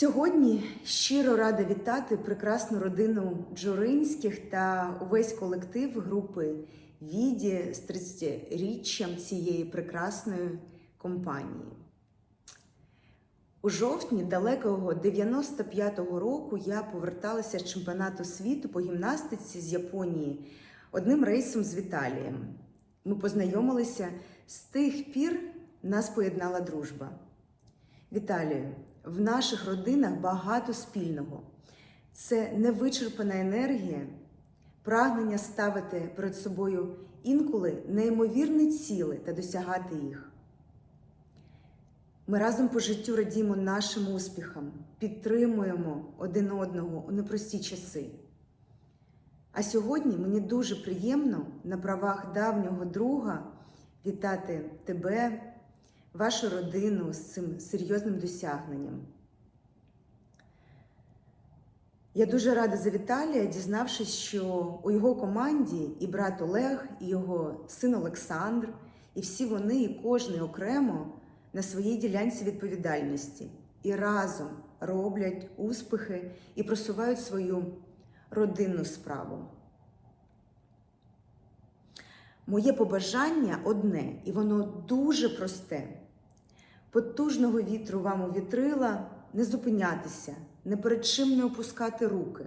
Сьогодні щиро рада вітати прекрасну родину Джуринських та увесь колектив групи Віді з 30-річчям цієї прекрасної компанії. У жовтні далекого 95-го року я поверталася з чемпіонату світу по гімнастиці з Японії одним рейсом з Віталієм. Ми познайомилися з тих пір нас поєднала дружба. Віталію, в наших родинах багато спільного. Це невичерпана енергія, прагнення ставити перед собою інколи неймовірні ціли та досягати їх. Ми разом по життю радіємо нашим успіхам, підтримуємо один одного у непрості часи. А сьогодні мені дуже приємно на правах давнього друга вітати тебе, вашу родину з цим серйозним досягненням. Я дуже рада за Віталія, дізнавшись, що у його команді і брат Олег, і його син Олександр, і всі вони, і кожний окремо на своїй ділянці відповідальності і разом роблять успіхи і просувають свою родинну справу. Моє побажання одне, і воно дуже просте. Потужного вітру вам у вітрила не зупинятися, не перед чим не опускати руки,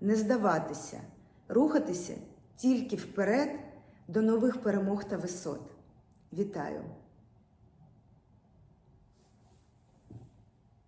не здаватися, рухатися тільки вперед до нових перемог та висот. Вітаю!